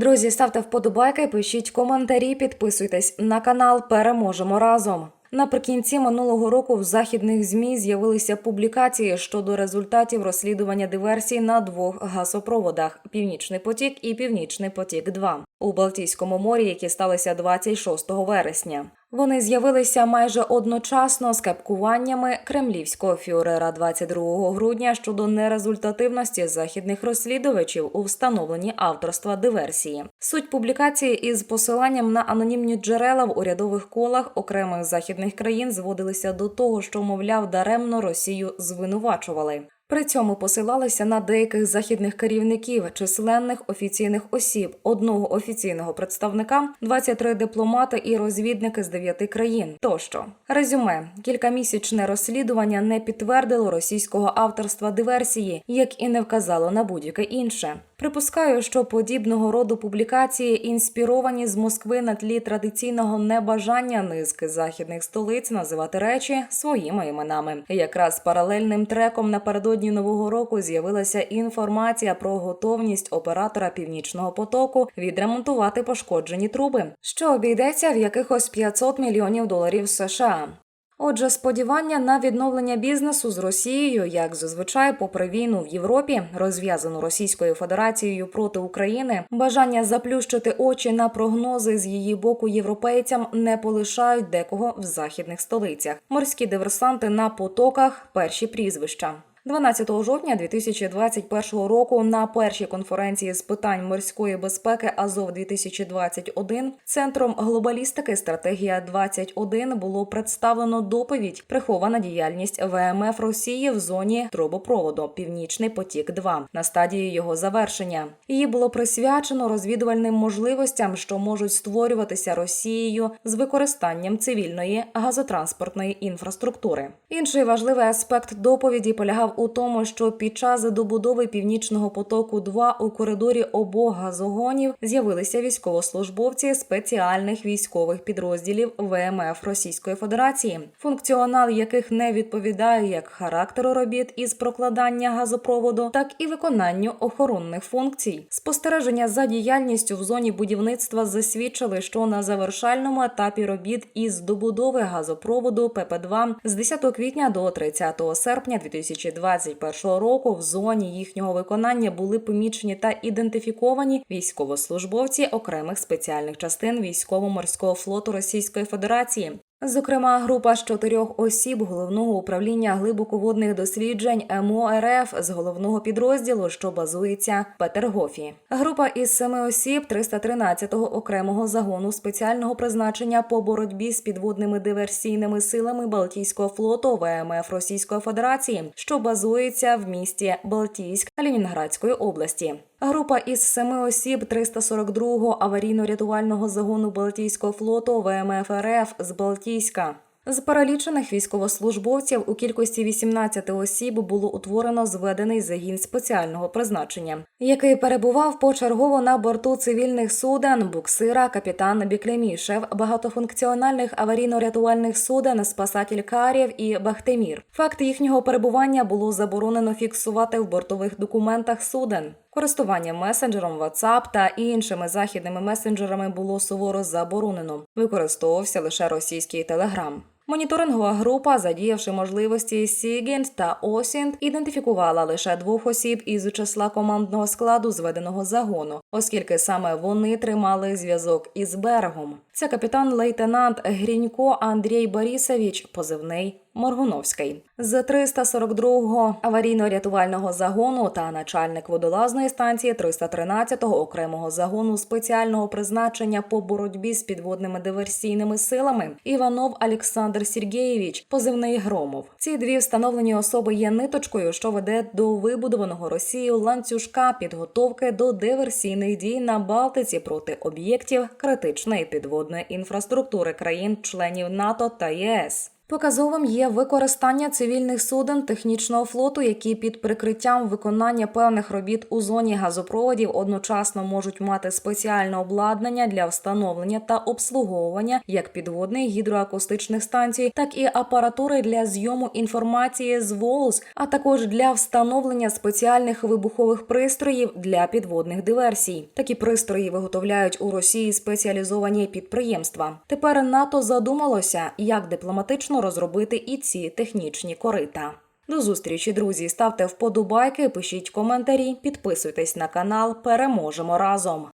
Друзі, ставте вподобайки, пишіть коментарі, підписуйтесь на канал. Переможемо разом. Наприкінці минулого року в західних змі з'явилися публікації щодо результатів розслідування диверсій на двох газопроводах: Північний потік і Північний потік 2 у Балтійському морі, які сталися 26 вересня. Вони з'явилися майже одночасно з кепкуваннями кремлівського фюрера 22 грудня щодо нерезультативності західних розслідувачів у встановленні авторства диверсії. Суть публікації із посиланням на анонімні джерела в урядових колах окремих західних країн зводилися до того, що мовляв даремно Росію звинувачували. При цьому посилалися на деяких західних керівників, численних офіційних осіб, одного офіційного представника, 23 дипломати і розвідники з 9 країн. Тощо резюме кількамісячне розслідування не підтвердило російського авторства диверсії, як і не вказало на будь-яке інше. Припускаю, що подібного роду публікації інспіровані з Москви на тлі традиційного небажання низки західних столиць називати речі своїми іменами. Якраз паралельним треком напередодні нового року з'явилася інформація про готовність оператора північного потоку відремонтувати пошкоджені труби, що обійдеться в якихось 500 мільйонів доларів США. Отже, сподівання на відновлення бізнесу з Росією, як зазвичай, попри війну в Європі, розв'язану Російською Федерацією проти України, бажання заплющити очі на прогнози з її боку європейцям не полишають декого в західних столицях. Морські диверсанти на потоках перші прізвища. 12 жовтня 2021 року на першій конференції з питань морської безпеки Азов 2021 центром глобалістики стратегія 21 було представлено доповідь прихована діяльність ВМФ Росії в зоні трубопроводу Північний потік 2 на стадії його завершення. Її було присвячено розвідувальним можливостям, що можуть створюватися Росією з використанням цивільної газотранспортної інфраструктури. Інший важливий аспект доповіді полягав у тому, що під час добудови північного потоку 2 у коридорі обох газогонів з'явилися військовослужбовці спеціальних військових підрозділів ВМФ Російської Федерації, функціонал яких не відповідає як характеру робіт із прокладання газопроводу, так і виконанню охоронних функцій. Спостереження за діяльністю в зоні будівництва засвідчили, що на завершальному етапі робіт із добудови газопроводу ПП2 з 10 квітня до 30 серпня 2021 року в зоні їхнього виконання були помічені та ідентифіковані військовослужбовці окремих спеціальних частин військово-морського флоту Російської Федерації. Зокрема, група з чотирьох осіб головного управління глибоководних досліджень МО РФ з головного підрозділу, що базується в Петергофі. Група із семи осіб 313-го окремого загону спеціального призначення по боротьбі з підводними диверсійними силами Балтійського флоту ВМФ Російської Федерації, що базується в місті Балтійськ Калінінградської області. Група із семи осіб 342-го аварійно-рятувального загону Балтійського флоту ВМФ РФ з Балтійська. З перелічених військовослужбовців у кількості 18 осіб було утворено зведений загін спеціального призначення, який перебував почергово на борту цивільних суден, буксира, капітан Біклемішев, багатофункціональних аварійно-рятувальних суден, спасатель Карів і Бахтемір. Факт їхнього перебування було заборонено фіксувати в бортових документах суден. Користування месенджером WhatsApp та іншими західними месенджерами було суворо заборонено. Використовувався лише російський телеграм. Моніторингова група, задіявши можливості Сігінт та Осінт, ідентифікувала лише двох осіб із числа командного складу зведеного загону, оскільки саме вони тримали зв'язок із берегом. Це капітан лейтенант Грінько Андрій Борисович, позивний Моргуновський. З 342-го аварійно-рятувального загону та начальник водолазної станції 313-го окремого загону спеціального призначення по боротьбі з підводними диверсійними силами Іванов Олександр Сергєєвич, позивний Громов. Ці дві встановлені особи є ниточкою, що веде до вибудованого Росією ланцюжка підготовки до диверсійних дій на Балтиці проти об'єктів критичної підводної інфраструктури країн-членів НАТО та ЄС. Показовим є використання цивільних суден технічного флоту, які під прикриттям виконання певних робіт у зоні газопроводів одночасно можуть мати спеціальне обладнання для встановлення та обслуговування як підводних гідроакустичних станцій, так і апаратури для зйому інформації з ВОЛЗ, а також для встановлення спеціальних вибухових пристроїв для підводних диверсій. Такі пристрої виготовляють у Росії спеціалізовані підприємства. Тепер НАТО задумалося, як дипломатично розробити і ці технічні корита. До зустрічі, друзі. Ставте вподобайки, пишіть коментарі, підписуйтесь на канал. Переможемо разом.